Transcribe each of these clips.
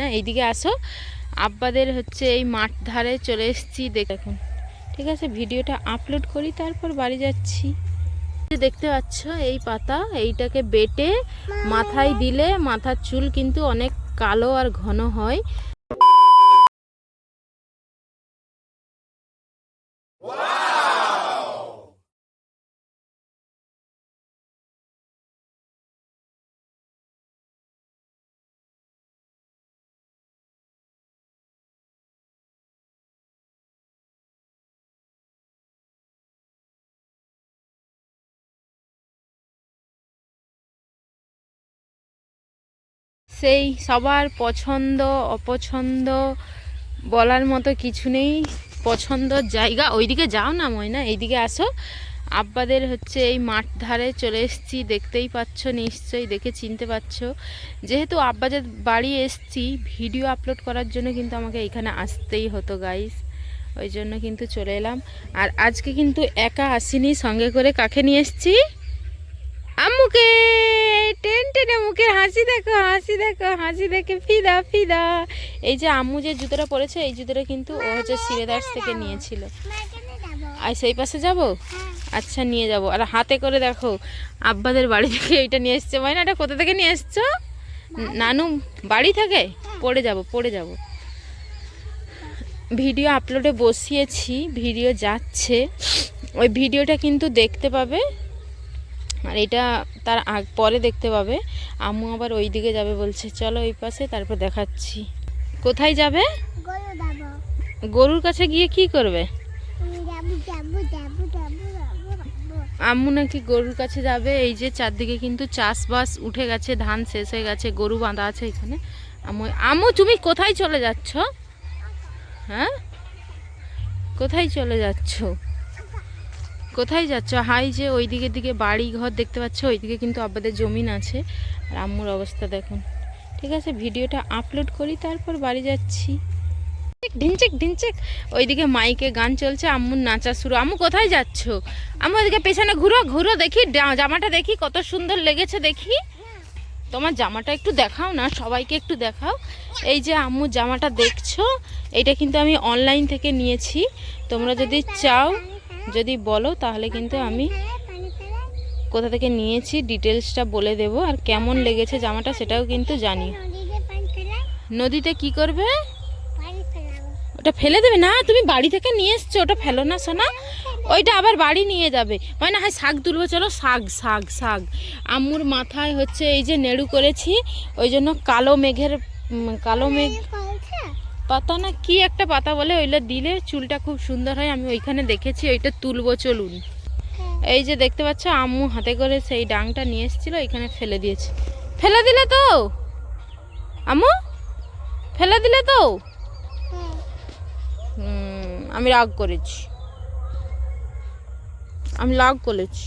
না, এইদিকে আসো। আব্বাদের হচ্ছে এই মাঠ ধারে চলে এসেছি দেখুন ঠিক আছে, ভিডিওটা আপলোড করি, তারপর বাড়ি যাচ্ছি। দেখতে পাচ্ছ, এই পাতা, এইটাকে বেটে মাথায় দিলে মাথার চুল কিন্তু অনেক কালো আর ঘন হয়। সেই সবার পছন্দ, অপছন্দ বলার মতো কিছু নেই। পছন্দর জায়গা, ওইদিকে যাও না ময়না, এইদিকে আসো। আব্বাদের হচ্ছে এই মাঠ ধারে চলে এসেছি, দেখতেই পাচ্ছ, নিশ্চয়ই দেখে চিনতে পারছ যেহেতু আব্বাদের বাড়ি এসেছি, ভিডিও আপলোড করার জন্য কিন্তু আমাকে এখানে আসতেই হতো গাইস ওই জন্য কিন্তু চলে এলাম। আর আজকে কিন্তু একা আসিনি, সঙ্গে করে কাকে নিয়ে এসেছি? আম্মুকে! টেন টেনে মুখের হাসি দেখো হাসি দেখো হাসি দেখে ফিদা ফিদা। এই যে আম্মু যে জুতোটা পরেছে এই জুতোটা কিন্তু ও হচ্ছে সিরেদাস থেকে নিয়েছিল। আর সেই পাশে যাব? আচ্ছা নিয়ে যাব। আর হাতে করে দেখো আব্বাদের বাড়ি থেকে এইটা নিয়ে এসছে। না এটা কোথা থেকে নিয়ে এসছো? নানু বাড়ি থেকে? পড়ে যাব পড়ে যাব। ভিডিও আপলোডে বসিয়েছি ভিডিও যাচ্ছে। ওই ভিডিওটা কিন্তু দেখতে পাবে। আর এটা তার আগ পরে দেখতে পাবে। আম্মু আবার ওই দিকে যাবে বলছে চলো ওই পাশে তারপর দেখাচ্ছি। কোথায় যাবে? গরু গরুর কাছে গিয়ে কি করবে? আম্মু নাকি গরুর কাছে যাবে। এই যে চারদিকে কিন্তু চাষবাস উঠে গেছে ধান শেষ হয়ে গেছে গরু বাঁধা আছে এখানে। আম্মু আম্মু তুমি কোথায় চলে যাচ্ছ? হ্যাঁ? কোথায় চলে যাচ্ছ? কোথায় যাচ্ছ? হাই যে ওই দিকের দিকে বাড়ি ঘর দেখতে পাচ্ছ? ওইদিকে কিন্তু আব্বাদের জমিন আছে। আর আম্মুর অবস্থা দেখুন। ঠিক আছে, ভিডিওটা আপলোড করি, তারপর বাড়ি যাচ্ছি। ঢিনচেক ঢিনচেক ওইদিকে মাইকে গান চলছে, আম্মুর নাচা শুরু। আম্মু, কোথায় যাচ্ছ? আম্মু, ওইদিকে পেছনে ঘুরো ঘুরো, দেখি জামাটা দেখি, কত সুন্দর লেগেছে দেখি। তোমার জামাটা একটু দেখাও না, সবাইকে একটু দেখাও। এই যে আম্মু জামাটা দেখছ, এটা কিন্তু আমি অনলাইন থেকে নিয়েছি। তোমরা যদি চাও যদি বলো, তাহলে কিন্তু আমি কোথা থেকে নিয়েছি ডিটেলসটা বলে দেবো। আর কেমন লেগেছে জামাটা সেটাও কিন্তু জানি। নদীতে কি করবে? ওটা ফেলে দেবে? না, তুমি বাড়ি থেকে নিয়ে এসছো, ওটা ফেলো না, সোনা। ওইটা আবার বাড়ি নিয়ে যাবে। মানে হয়, শাক তুলবো, চলো। শাক শাক শাক। আম্মুর মাথায় হচ্ছে এই যে নেড়ু করেছি, ওই জন্য কালো মেঘের কালো মেঘ পাতা না কি একটা পাতা বলে, ওইটা দিলে চুলটা খুব সুন্দর হয়, আমি ওইখানে দেখেছি, ওইটা তুলবো চলুন। এই যে দেখতে পাচ্ছ, আম্মু হাতে করে সেই ডাংটা নিয়ে এসেছিল, এখানে ফেলে দিয়েছে। ফেলে দিলে তো? আম্মু? ফেলে দিলে তো? আমি রাগ করেছি। আমি রাগ করেছি।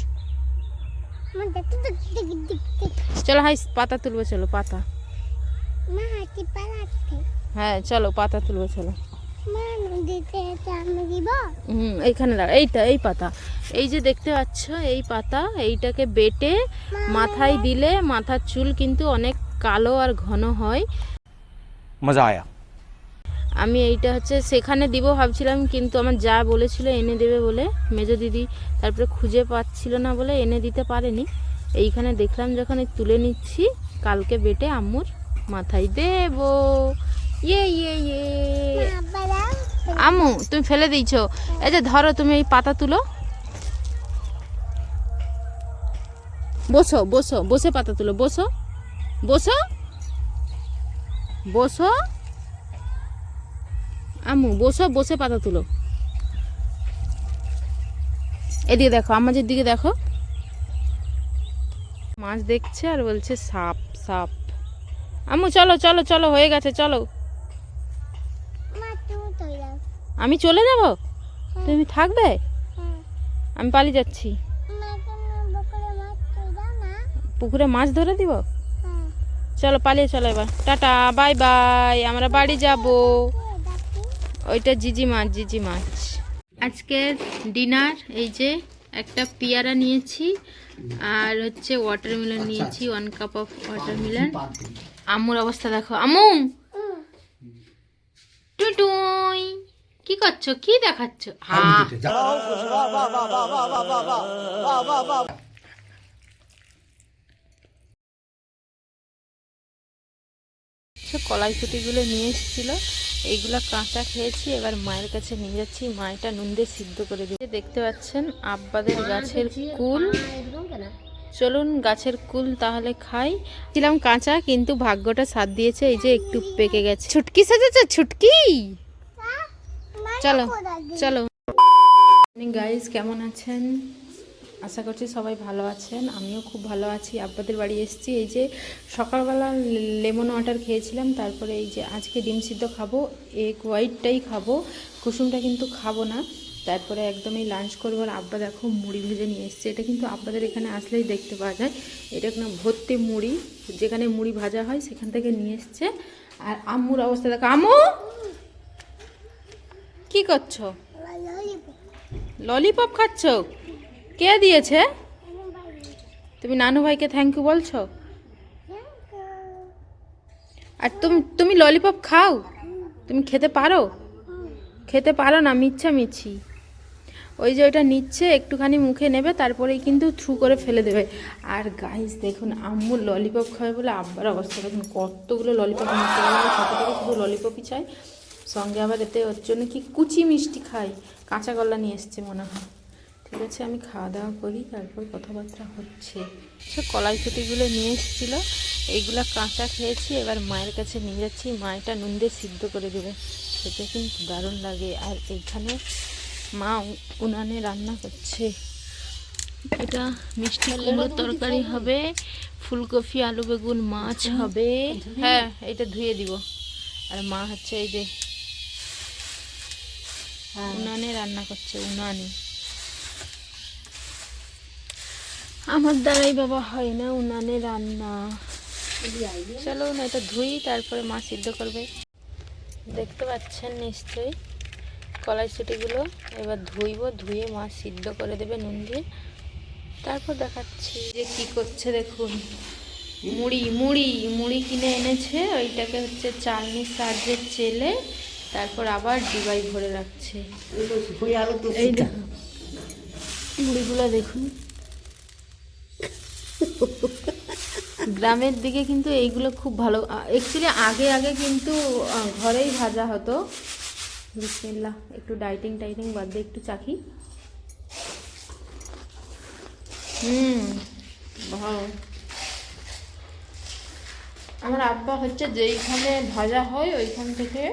চলো হাই, পাতা তুলবো, চলো, পাতা। হ্যাঁ চলো পাতা তুলবো চলো। হুম এইখানে দাঁড়া এইটা এই পাতা। এই যে দেখতে পাচ্ছ এই পাতা এইটাকে বেটে মাথায় দিলে মাথার চুল কিন্তু অনেক কালো আর ঘন হয়। মজা আয়া। আমি এইটা হচ্ছে সেখানে দিব ভাবছিলাম কিন্তু আমার যা বলেছিল এনে দেবে বলে মেজো দিদি তারপরে খুঁজে পাচ্ছিল না বলে এনে দিতে পারেনি। এইখানে দেখলাম যখন তুলে নিচ্ছি কালকে বেটে আম্মুর মাথায় দেব। ইয়ে ইয়ে ইয়ে মা বাড়াও আম্মু তুমি ফেলে দিয়েছ। এই যে ধরো তুমি এই পাতা তুলো। বসো বসো বসে পাতা তুলো। বসো বসো বসো। আম্মু বসো বসে পাতা তুলো। এদিকে দেখো আমাদের দিকে দেখো। মাছ দেখছে আর বলছে সাপ সাপ। আম্মু চলো চলো চলো হয়ে গেছে চলো মা তুমি তো যাও আমি চলে যাব? তুমি থাকবে? আমি পালিয়ে যাচ্ছি। পুকুরে মাছ ধরে দিব? চলো পালিয়ে চলো এবার। টাটা বাই বাই আমরা বাড়ি যাব। ওইটা জিজি মাছ জিজি মাছ। আজকের ডিনার এই যে একটা পেয়ারা নিয়েছি আর হচ্ছে ওয়াটারমেলন নিয়েছি ওয়ান কাপ অফ ওয়াটারমেলন আম্মুর অবস্থা দেখো। হুম। টুটুই! কি করছ কি দেখাচ্ছ হ্যাঁ সে কলাই কুটিগুলো নিয়ে এসেছিল এইগুলো কাঁচা খেয়েছি এবার মায়ের কাছে নিয়ে যাচ্ছি মায়েরটা নুন দিয়ে সিদ্ধ করে দিয়ে দেখতে পাচ্ছেন আব্বাদের গাছের কুল চলুন গাছের কুল তাহলে খাই ছিলাম কাঁচা কিন্তু ভাগ্যটা সাথ দিয়েছে এই যে একটু পেকে গেছে ছুটকি সাজেছে ছুটকি চলো চলো গাইস কেমন আছেন? আশা করছি সবাই ভালো আছেন। আমিও খুব ভালো আছি। আব্বাদের বাড়ি এসেছি। এই যে সকালবেলা লেমন ওয়াটার খেয়েছিলাম তারপরে এই যে আজকে ডিম সিদ্ধ খাব এগ হোয়াইটটাই খাব। কুসুমটা কিন্তু খাব না। তারপরে একদমই লাঞ্চ করব আর আব্বা দেখো মুড়ি ভেজে নিয়ে এসছে। এটা কিন্তু আব্বাদের এখানে আসলেই দেখতে পাওয়া যায়। এটা কোনো ভর্তি মুড়ি। যেখানে মুড়ি ভাজা হয় সেখান থেকে নিয়ে এসছে। আর আম্মুর অবস্থা দেখো। আম্মু! কি করছ? ললিপপ খাচ্ছ? কে দিয়েছে? তুমি নানু ভাইকে থ্যাংক ইউ বলছো? আর তুমি তুমি ললিপপ খাও? তুমি খেতে পারো? খেতে পারো না মিচ্ছা মিছি ওই যে ওইটা নিচ্ছে, একটুখানি মুখে নেবে, তারপরেই কিন্তু থ্রু করে ফেলে দেবে। আর গাইস দেখুন, আম্মু ললিপপ খাবে বলে আব্বার অবস্থা। দেখুন, কতগুলো ললিপপ নিচ্ছে শুধু ললিপপই চাই। সঙ্গে আবার এতে ওর জন্য কি কুচি মিষ্টি খাই? কাঁচা গল্লা নিয়ে এসছে মনে হয়। ঠিক আছে, আমি খাওয়া দাওয়া করি, তারপর কথাবার্তা হচ্ছে। সে কলাই কুটিগুলো নিয়ে এসেছিল এইগুলো কাঁচা খেয়েছি, এবার মায়ের কাছে নিয়ে যাচ্ছি মায়েরটা নুন দিয়ে সিদ্ধ করে দেবে। খেতে কিন্তু দারুণ লাগে, আর এইখানে মা উনানে রান্না করছে। এটা মিষ্টি কুমড়োর তরকারি হবে, ফুলকপি, আলু বেগুন, মাছ হবে। হ্যাঁ এটা ধুয়ে দিব। আর মা হচ্ছে এই যে উনানে রান্না করছে উনানে। আমার দ্বারাই বাবা হয় না উনানে রান্না। চলো না এটা ধুই তারপরে মা সিদ্ধ করবে। দেখতে পাচ্ছেন নিশ্চয়ই কলাই ছুটিগুলো এবার ধুইব ধুয়ে মা সিদ্ধ করে দেবে নুন দিয়ে। তারপর দেখাচ্ছি যে কি করছে দেখুন। মুড়ি মুড়ি মুড়ি কিনে এনেছে। ওইটাকে হচ্ছে চালনির সাহায্যে চেলে তারপর আবার ডিবাই ভরে রাখছে। এই দেখুন মুড়িগুলো দেখুন। গ্রামের দিকে কিন্তু এইগুলো খুব ভালো। অ্যাকচুয়ালি আগে আগে কিন্তু ঘরেই ভাজা হতো। বিসমিল্লাহ একটু ডাইটিং টাইটিং বাদ দিয়ে একটু চাখি। হুম ভালো আমার আব্বা হচ্ছে যেইখানে ভাজা হয় ওইখান থেকে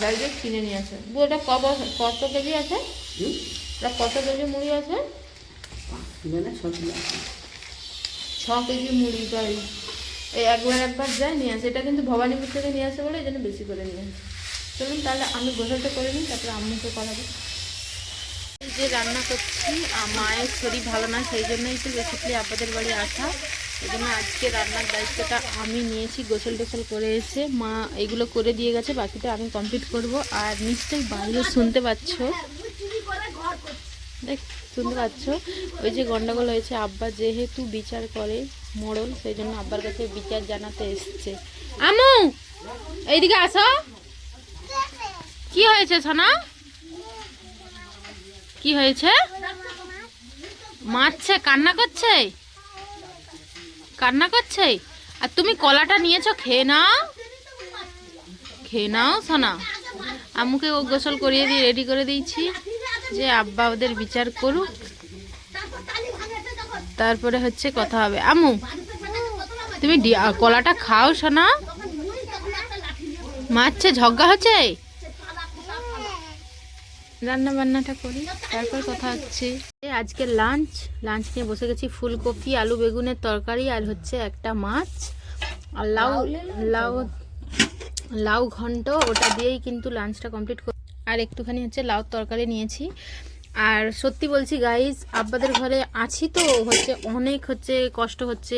ডাইরেক্ট কিনে নিয়ে আসে। ওটা কব কত কেজি আছে? ওটা কত কেজি মুড়ি আছে? ছ কেজি মুড়ি তাই। এই একবার একবার যায় নিয়ে আসে। এটা কিন্তু ভবানীপুর থেকে নিয়ে আসে বলে এই জন্য বেশি করে নিয়ে আসে। চলুন তাহলে আমি গোসলটা করে নিই তারপরে আম্মুকে করাবো। যে রান্না করছি মায়ের শরীর ভালো না সেই জন্যই তো বেসিক্যালি আব্বাদের বাড়ি আসা। জন্য আজকে রান্নার দায়িত্বটা আমি নিয়েছি, গোসল টোসল করে এসে। মা এগুলো করে দিয়ে গেছে, বাকিটা আমি কমপ্লিট করব। আর নিশ্চয়ই বাইরে শুনতে পাচ্ছ, দেখ, শুনতে পাচ্ছ, ওই যে গন্ডগোল হয়েছে, আব্বা যেহেতু বিচার করে মোড়ল, সেই জন্য আব্বার কাছে বিচার জানাতে এসছে। আমু এইদিকে আসো। কি হয়েছে সোনা? কি হয়েছে? মারছে, কান্না করছে? কান্না করছে? আর তুমি কলাটা নিয়েছো, খেয়ে নাও। খেয়ে নাও, সোনা। আম্মুকে ও গোসল করিয়ে দিয়ে রেডি করে দিয়েছি যে আব্বা ওদের বিচার করুক। তারপরে হচ্ছে কথা হবে। আম্মু, তুমি কলাটা খাও, সোনা। মারছে, ঝগড়া হচ্ছে? রান্না বান্নাটা করি তারপর কথা হচ্ছে। আজকে লাঞ্চ লাঞ্চ নিয়ে বসে গেছি ফুলকপি আলু বেগুনের তরকারি আর হচ্ছে একটা মাছ। আর লাউ লাউ লাউ ঘন্ট ওটা দিয়েই কিন্তু লাঞ্চটা কমপ্লিট কর আর একটুখানি হচ্ছে লাউ তরকারি নিয়েছি। আর সত্যি বলছি গাইজ আব্বাদের ঘরে আছি তো হচ্ছে অনেক হচ্ছে কষ্ট হচ্ছে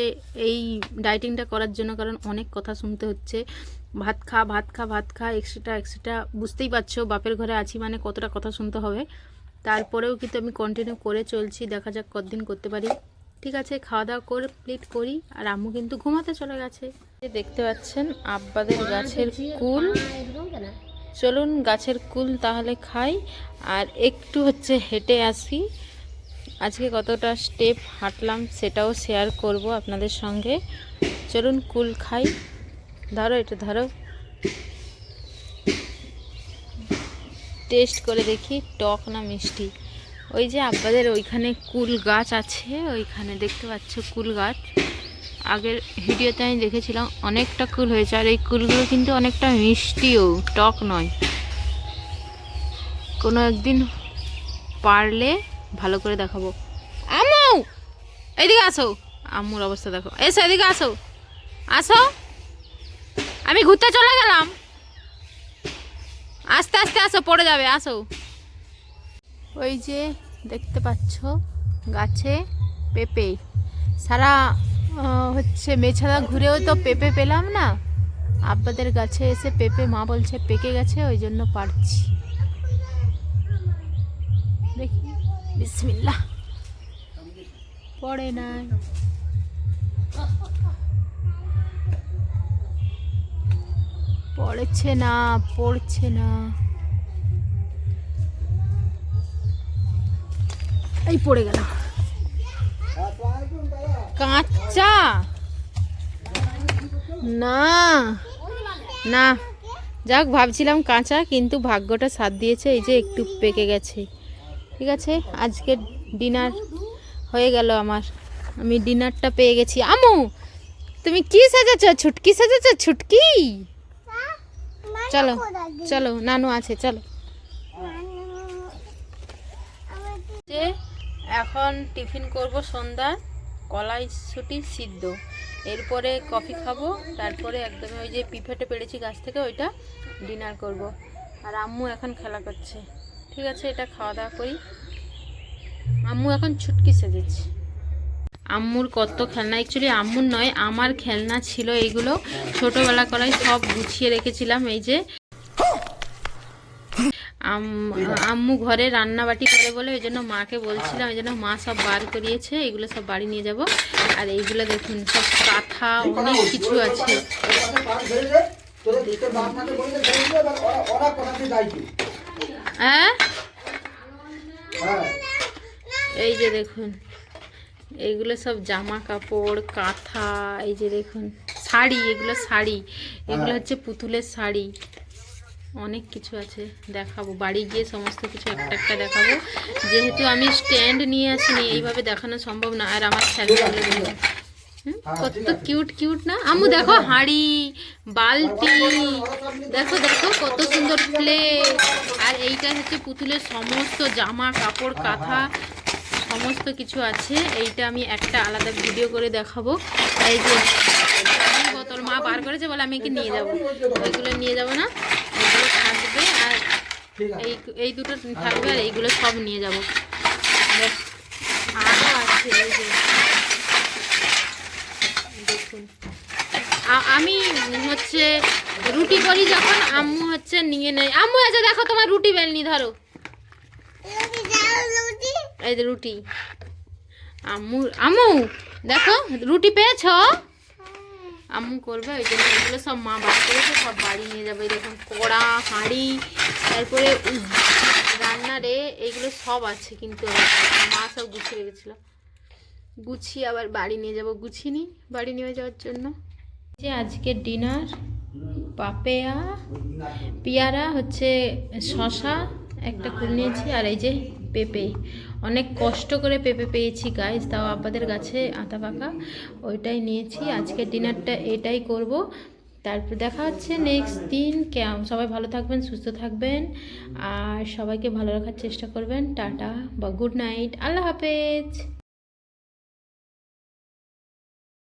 এই ডাইটিংটা করার জন্য কারণ অনেক কথা শুনতে হচ্ছে। ভাত খা ভাত খা ভাত খা এক্সট্রা এক্সট্রা বুঝতেই পারছ, বাপের ঘরে আছি মানে কতটা কথা শুনতে হবে। তারপরেও কিন্তু আমি কন্টিনিউ করে চলছি, দেখা যাক কতদিন করতে পারি। ঠিক আছে খাওয়া দাওয়া করে প্লেট করি, আর আম্মু কিন্তু ঘুমাতে চলে গেছে। দেখতে পাচ্ছেন, আব্বাদের গাছের কুল। চলুন গাছের কুল তাহলে খাই, আর একটু হচ্ছে হেঁটে আসি। আজকে কতটা স্টেপ হাঁটলাম সেটাও শেয়ার করব আপনাদের সঙ্গে। চলুন কুল খাই। ধরো এটা, ধরো। টেস্ট করে দেখি, টক না মিষ্টি। ওই যে আপনাদের ওইখানে কুল গাছ আছে, ওইখানে দেখতে পাচ্ছ কুল গাছ। আগের ভিডিওতে আমি দেখেছিলাম, অনেকটা কুল হয়েছে। আর এই কুলগুলো কিন্তু অনেকটা মিষ্টিও, টক নয়। কোনো একদিন পারলে ভালো করে দেখাবো। আমু এদিকে আসো। আম্মুর অবস্থা দেখো। এসো, এদিকে আসো। আসো। আমি ঘুরতে চলে গেলাম। আস্তে আস্তে আসো, পড়ে যাবে, আসো। ওই যে দেখতে পাচ্ছ, গাছে পেঁপে। সারা হচ্ছে মেছাদা ঘুরেও তো পেঁপে পেলাম না। আব্বাদের গাছে এসে পেঁপে, মা বলছে পেকে গেছে, ওই জন্য পারছি। দেখি বিসমিল্লা পড়ে নাই। পড়েছে না, পড়ছে না। এই পড়ে গেল। কাঁচা? না। না। যাক, ভাবছিলাম কাঁচা, কিন্তু ভাগ্যটা সাথ দিয়েছে, এই যে একটু পেকে গেছে। ঠিক আছে আজকে ডিনার হয়ে গেল আমার। আমি ডিনারটা পেয়ে গেছি। আমু, তুমি কি সাজাচ্ছ? ছুটকি সাজাচ্ছ? ছুটকি? চলো চলো নানু আছে চলো। যে এখন টিফিন করব সন্ধ্যা কলাই ছুটি সিদ্ধ। এরপরে কফি খাব তারপরে একদমই ওই যে পিফেটে পেরেছি গাছ থেকে ওইটা ডিনার করব। আর আম্মু এখন খেলা করছে। ঠিক আছে এটা খাওয়া দাওয়া করি। আম্মু এখন ছুটকি সেজেছে। আম্মুর কত খেলনা? অ্যাকচুয়ালি আম্মুর নয়, আমার খেলনা ছিল এইগুলো ছোটোবেলা করাই সব গুছিয়ে রেখেছিলাম, এই যে। আম- আম্মু ঘরে রান্না বাটি করে বলে ওই জন্য মাকে বলছিলাম ওই জন্য মা সব বার করিয়েছে, এগুলো সব বাড়ি নিয়ে যাব। আর এইগুলো দেখুন, সব কাঁথা, অনেক কিছু আছে। হ্যাঁ? এই যে দেখুন। এইগুলো সব জামা কাপড় কাঁথা এই যে দেখুন শাড়ি এগুলো শাড়ি। এগুলো হচ্ছে পুতুলের শাড়ি। অনেক কিছু আছে দেখাবো। বাড়ি গিয়ে সমস্ত কিছু একটা একটা দেখাবো। যেহেতু আমি স্ট্যান্ড নিয়ে আসিনি এইভাবে দেখানো সম্ভব না। আর আমার হুম, কত কিউট কিউট না? আমু দেখো হাঁড়ি বালতি। দেখো দেখো কত সুন্দর প্লেট আর এইটা হচ্ছে পুতুলের সমস্ত জামা কাপড় কাঁথা। সমস্ত কিছু আছে এইটা আমি একটা আলাদা ভিডিও করে দেখাবো। এই যে বোতল মা বার করেছে বলে আমি কি নিয়ে যাব। ওইগুলো নিয়ে যাব না এগুলো থাকবে আর এই এই দুটো থাকবে আর এইগুলো সব নিয়ে যাব। আরও আছে এই যে। দেখুন। আমি হচ্ছে রুটি করি যখন আম্মু হচ্ছে নিয়ে নেয়। আম্মু আছে দেখো তোমার রুটি বেলনি ধরো। এই যে রুটি। আম্মু আম্মু, দেখো, রুটি পেয়েছ? আম্মু করবে, ওই জন্য এগুলো সব মা বার করেছে, সব বাড়ি নিয়ে যাবে। দেখুন, কড়া, হাঁড়ি, তারপরে রান্নারে এইগুলো সব আছে কিন্তু মা সব গুছিয়ে রেখেছিল। গুছিয়ে আবার বাড়ি নিয়ে যাব। গুছিয়ে নিই বাড়ি নিয়ে যাওয়ার জন্য। যে আজকের ডিনার, পাপেয়া, পেয়ারা, হচ্ছে শশা একটা কুল নিয়েছি, আর এই যে পেঁপে। অনেক কষ্ট করে পেঁপে পেয়েছি গাছ তাও আব্বাদের গাছে আতা পাকা, ওইটাই নিয়েছি। আজকে ডিনারটা এটাই করব। তারপর দেখা হচ্ছে নেক্সট দিন। কেম সবাই ভালো থাকবেন, সুস্থ থাকবেন। আর সবাইকে ভালো রাখার চেষ্টা করবেন। টাটা বা গুড নাইট আল্লাহ হাফেজ।